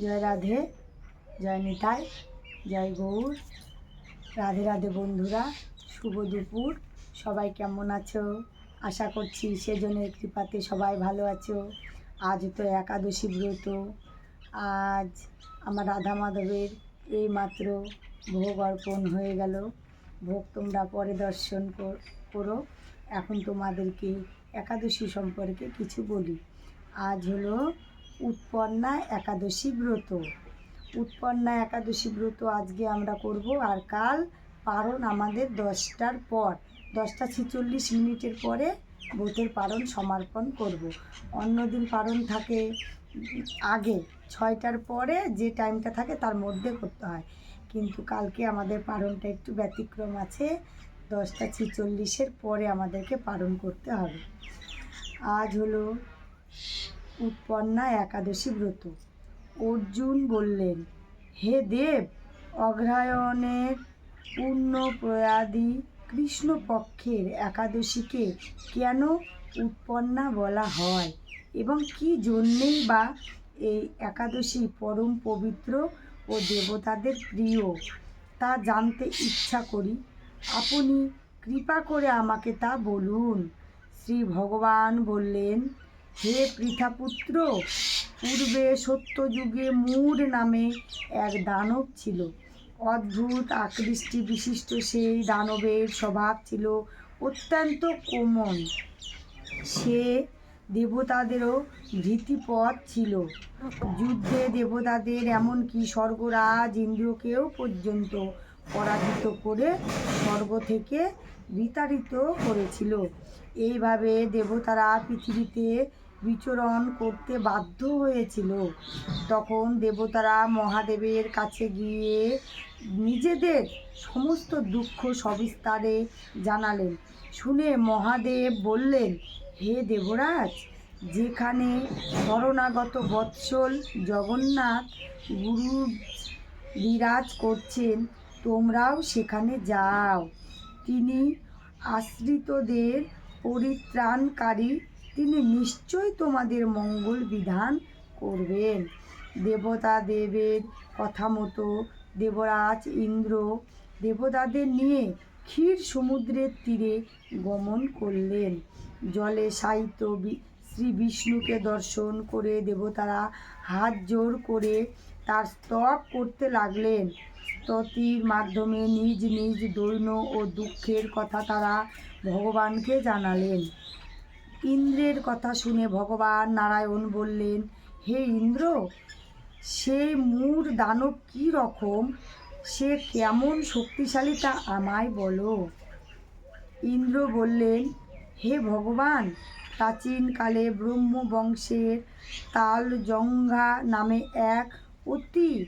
জয় রাধে, জয় নিতাই, জয় গৌর। রাধে রাধে বন্ধুরা, শুভ দুপুর। সবাই কেমন আছো? আশা করছি সেজনের কৃপাতে সবাই ভালো আছো। আজ তো একাদশী ব্রত। আজ আমার রাধা মাধবের এই মাত্র ভোগ অর্পণ হয়ে গেল। ভোগ তোমরা পরে দর্শন কর- এখন তোমাদেরকে একাদশী সম্পর্কে কিছু বলি। আজ হলো উৎপন্না একাদশী ব্রত। উৎপন্না একাদশী ব্রত আজকে আমরা করব আর কাল পারণ আমাদের দশটার পর। দশটা ছেচল্লিশ মিনিটের পরে ব্রতের পারণ সমর্পণ করব। অন্যদিন পারণ থাকে আগে, ছয়টার পরে যে টাইমটা থাকে তার মধ্যে করতে হয়। কিন্তু কালকে আমাদের পারণটা একটু ব্যতিক্রম আছে, দশটা ছেচল্লিশের পরে আমাদেরকে পালন করতে হবে। আজ হলো উৎপন্না একাদশী ব্রত। অর্জুন বললেন, হে দেব, অগ্রহায়ণের পূর্ণ প্রয়াদি কৃষ্ণপক্ষের একাদশীকে কেন উৎপন্না বলা হয় এবং কি জন্যেই বা এই একাদশী পরম পবিত্র ও দেবতাদের প্রিয় তা জানতে ইচ্ছা করি। আপনি কৃপা করে আমাকে তা বলুন। শ্রী ভগবান বললেন হে পৃথাপুত্র, পূর্বে সত্যযুগে মূর নামে এক দানব ছিল। অদ্ভুত আকৃষ্টি বিশিষ্ট সেই দানবের স্বভাব ছিল অত্যন্ত কোমল। সে দেবতাদেরও ভীতিপদ ছিল। যুদ্ধে দেবতাদের এমনকি স্বর্গরাজ ইন্দ্রকেও পর্যন্ত পরাজিত করে স্বর্গ থেকে বিতাড়িত করেছিল। এইভাবে দেবতারা পৃথিবীতে বিচরণ করতে বাধ্য হয়েছিল। তখন দেবতারা মহাদেবের কাছে গিয়ে নিজেদের সমস্ত দুঃখ সবিস্তারে জানালেন। শুনে মহাদেব বললেন, হে দেবরাজ, যেখানে শরণাগত বৎসল জগন্নাথ গুরু বিরাজ করছেন, তোমরাও সেখানে যাও। তিনি আশ্রিতদের পরিত্রাণকারী তিনি নিশ্চয়ই তোমাদের মঙ্গল বিধান করবেন। দেবতা দেবের কথা মতো দেবরাজ ইন্দ্র দেবতাদের নিয়ে ক্ষীর সমুদ্রের তীরে গমন করলেন। জলে সাহিত্য শ্রী বিষ্ণুকে দর্শন করে দেবতারা হাত জোর করে তার স্তব করতে লাগলেন। স্তুতির মাধ্যমে নিজ নিজ দৈন্য ও দুঃখের কথা তারা ভগবানকে জানালেন। ইন্দ্রের কথা শুনে ভগবান নারায়ণ বললেন, হে ইন্দ্র, সে মূর দানব কী রকম? সে কেমন শক্তিশালী তা আমায় বলো। ইন্দ্র বললেন, হে ভগবান প্রাচীনকালে ব্রহ্মবংশের তালজঙ্ঘা নামে এক অতি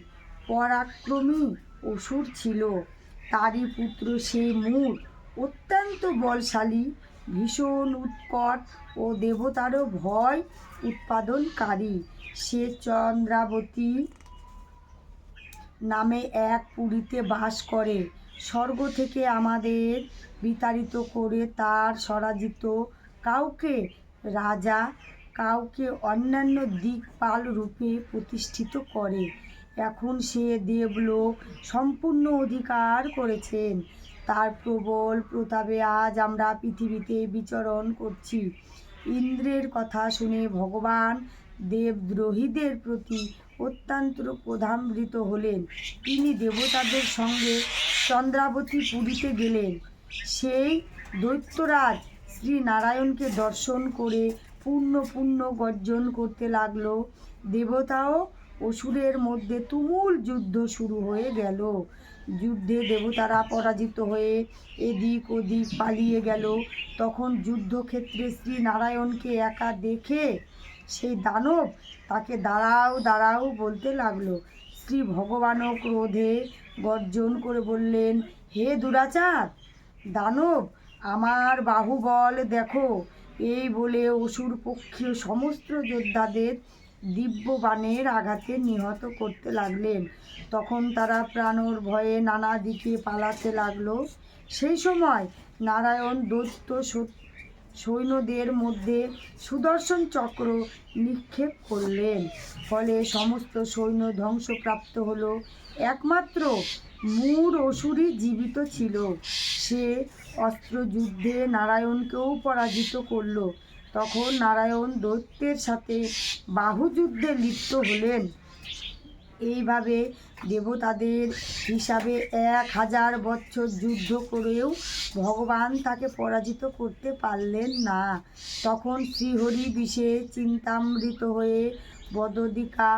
পরাক্রমী অসুর ছিল। তারই পুত্র সেই মূর অত্যন্ত বলশালী ভীষণ উৎকট ও দেবতারও ভয় উৎপাদনকারী। সে চন্দ্রাবতী নামে এক পুরীতে বাস করে। স্বর্গ থেকে আমাদের বিতাড়িত করে তার স্বরাজিত কাউকে রাজা, কাউকে অন্যান্য দিকপাল রূপে প্রতিষ্ঠিত করে। এখন সে দেবলোক সম্পূর্ণ অধিকার করেছেন। তার প্রবল প্রতাপে আজ আমরা পৃথিবীতে বিচরণ করছি। ইন্দ্রের কথা শুনে ভগবান দেবদ্রোহীদের প্রতি অত্যন্ত প্রধানৃত হলেন। তিনি দেবতাদের সঙ্গে চন্দ্রাবতী পুরীতে গেলেন। সেই দৈত্যরাজ শ্রী নারায়ণকে দর্শন করে পূর্ণ পূর্ণ গর্জন করতে লাগল। দেবতাও অসুরের মধ্যে তুমুল যুদ্ধ শুরু হয়ে গেল। যুদ্ধে দেবতারা পরাজিত হয়ে এদিক ওদিক পালিয়ে গেল। তখন যুদ্ধক্ষেত্রে শ্রী নারায়ণকে একা দেখে সেই দানব তাকে দাঁড়াও দাঁড়াও বলতে লাগল। শ্রী ভগবানও ক্রোধে গর্জন করে বললেন, হে দুরাচার, দানব, আমার বাহুবল দেখো। এই বলে অসুর পক্ষীয় সমস্ত যোদ্ধাদের দিব্য বাণের আঘাতে নিহত করতে লাগলেন। তখন তারা প্রাণর ভয়ে নানা দিকে পালাতে লাগল। সেই সময় নারায়ণ দৈত্য সৈন্যদের মধ্যে সুদর্শন চক্র নিক্ষেপ করলেন। ফলে সমস্ত সৈন্য ধ্বংসপ্রাপ্ত হলো। একমাত্র মূর অসুরই জীবিত ছিল। সে অস্ত্রযুদ্ধে নারায়ণকেও পরাজিত করল। তখন নারায়ণ দৈত্যের সাথে বাহুযুদ্ধে লিপ্ত হলেন। এইভাবে দেবতাদের হিসাবে এক হাজার বছর যুদ্ধ করেও ভগবান তাকে পরাজিত করতে পারলেন না। তখন শ্রীহরি বিষে চিন্তামৃত হয়ে বদদিকা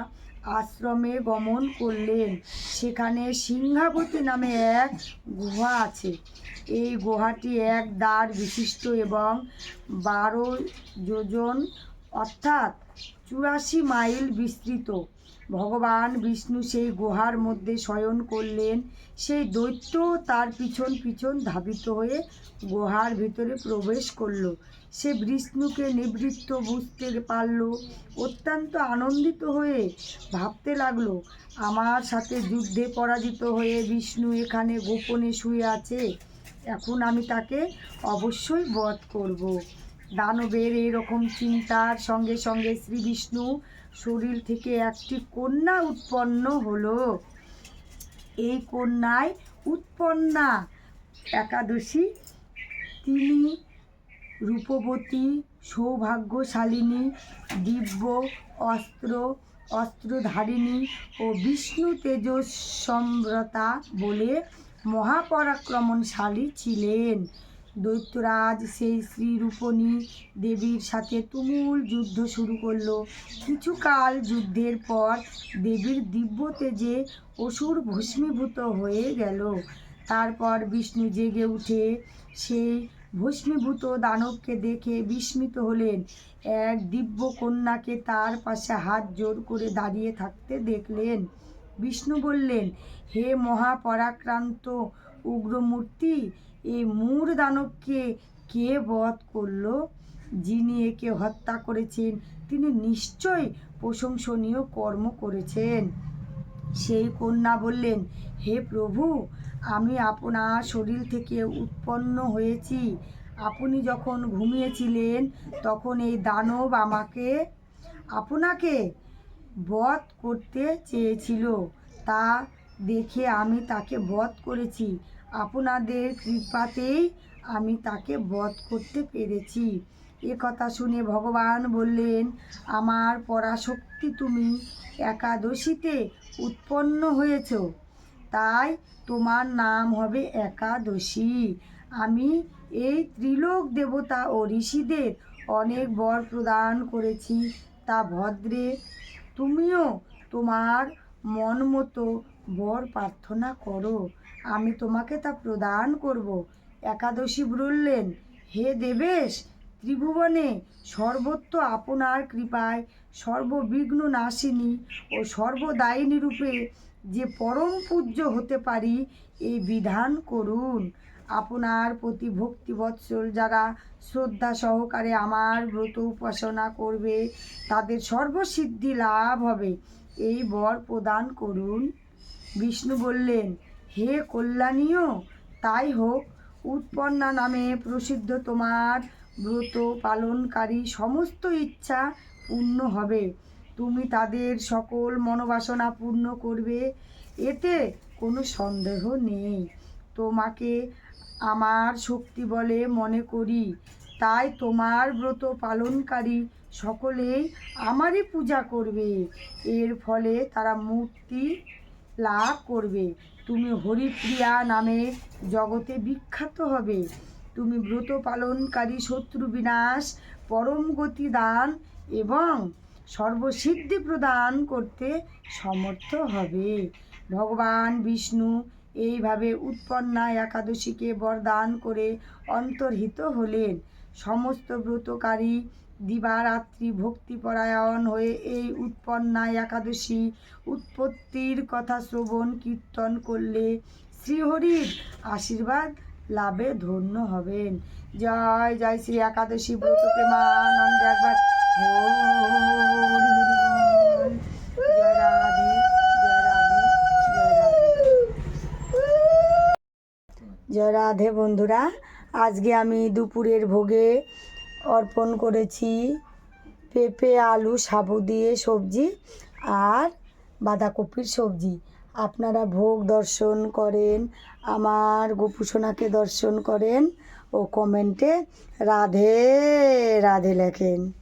আশ্রমে গমন করলেন। সেখানে সিংহাবতী নামে এক গুহা আছে। এই গুহাটি এক দ্বার বিশিষ্ট এবং বারো যোজন, অর্থাৎ চুরাশি মাইল বিস্তৃত। ভগবান বিষ্ণু সেই গুহার মধ্যে শয়ন করলেন। সেই দৈত্য তার পিছন পিছন ধাবিত হয়ে গুহার ভিতরে প্রবেশ করল। সে বিষ্ণুকে নিবৃত্ত বুঝতে পারল, অত্যন্ত আনন্দিত হয়ে ভাবতে লাগল, আমার সাথে যুদ্ধে পরাজিত হয়ে বিষ্ণু এখানে গোপনে শুয়ে আছে, এখন আমি তাকে অবশ্যই বধ করব। দানবের এরকম চিন্তার সঙ্গে সঙ্গে শ্রী বিষ্ণু শরীর থেকে একটি কন্যা উৎপন্ন হলো। এই কন্যায় উৎপন্না। একাদশী। তিনি রূপবতী, সৌভাগ্যশালিনী, দিব্য অস্ত্র, অস্ত্রধারিণী ও বিষ্ণু তেজস্বম্রতা বলে মহাপরাক্রমণশালী ছিলেন। দৈত্যরাজ সেই শ্রীরূপণী দেবীর সাথে তুমুল যুদ্ধ শুরু করল। কিছুকাল যুদ্ধের পর দেবীর দিব্য তেজে অসুর ভস্মীভূত হয়ে গেল। তারপর বিষ্ণু জেগে উঠে সেই ভস্মীভূত দানবকে দেখে বিস্মিত হলেন। এক দিব্য কন্যাকে তার পাশে হাত জোর করে দাঁড়িয়ে থাকতে দেখলেন। বিষ্ণু বললেন, হে মহাপরাক্রান্ত উগ্রমূর্তি এই মূর দানবকে কে বধ করল? যিনি একে হত্যা করেছেন, তিনি নিশ্চয় প্রশংসনীয় কর্ম করেছেন। সেই কন্যা বললেন, হে প্রভু, আমি আপনার শরীর থেকে উৎপন্ন হয়েছি। আপনি যখন ঘুমিয়েছিলেন, তখন এই দানব আমাকে, আপনাকে বধ করতে চেয়েছিল। তা দেখে আমি তাকে বধ করেছি। আপনাদের কৃপাতেই আমি তাকে বধ করতে পেরেছি। এ কথা শুনে ভগবান বললেন, আমার পরাশক্তি তুমি একাদশীতে উৎপন্ন হয়েছ। তাই তোমার নাম হবে একাদশী। আমি এই ত্রিলোক দেবতা ও ঋষিদের অনেক বর প্রদান করেছি। তা ভদ্রে, তুমিও তোমার মন মতো বর প্রার্থনা করো। আমি তোমাকে তা প্রদান করব। একাদশী বললেন, হে দেবেশ, ত্রিভুবনে সর্বত্র আপনার কৃপায় সর্ববিঘ্ন নাশিনী ও সর্বদায়িনী রূপে যে পরম পূজ্য হতে পারি এই বিধান করুন। আপনার প্রতি ভক্তিবৎসল যারা শ্রদ্ধা সহকারে আমার ব্রত উপাসনা করবে, তাদের সর্বসিদ্ধি লাভ হবে। এই বর প্রদান করুন। বিষ্ণু বললেন হে কল্যাণীয়, তাই হোক, উৎপন্না নামে প্রসিদ্ধ তোমার ব্রত পালনকারী সমস্ত ইচ্ছা পূর্ণ হবে। তুমি তাদের সকল মনোবাসনা পূর্ণ করবে, এতে কোনো সন্দেহ নেই। তোমাকে আমার শক্তি বলে মনে করি, তাই তোমার ব্রত পালনকারী সকলেই আমারই পূজা করবে। এর ফলে তারা মুক্তি লাভ করবে। তুমি হরিপ্রিয়া নামে জগতে বিখ্যাত হবে। তুমি ব্রত পালনকারী শত্রু বিনাশ, পরম গতি দান এবং সর্বসিদ্ধি প্রদান করতে সমর্থ হবে। ভগবান বিষ্ণু এইভাবে উৎপন্না একাদশীকে বরদান করে অন্তর্হিত হলেন। সমস্ত ব্রতকারী দিবারাত্রি ভক্তিপরায়ণ হয়ে এই উৎপন্না একাদশী উৎপত্তির কথা শ্রবণ কীর্তন করলে শ্রীহরির আশীর্বাদ লাভে ধন্য হবেন। জয় জয় শ্রী একাদশী ব্রত প্রেমানন্দ একবার। জয় রাধে বন্ধুরা, আজকে আমি দুপুরের ভোগে অর্পণ করেছি। পেঁপে, আলু, সাবু দিয়ে সবজি আর বাঁধাকপির সবজি। আপনারা ভোগ দর্শন করেন, আমার গোপুসোনাকে দর্শন করেন ও কমেন্টে রাধে রাধে লেখেন।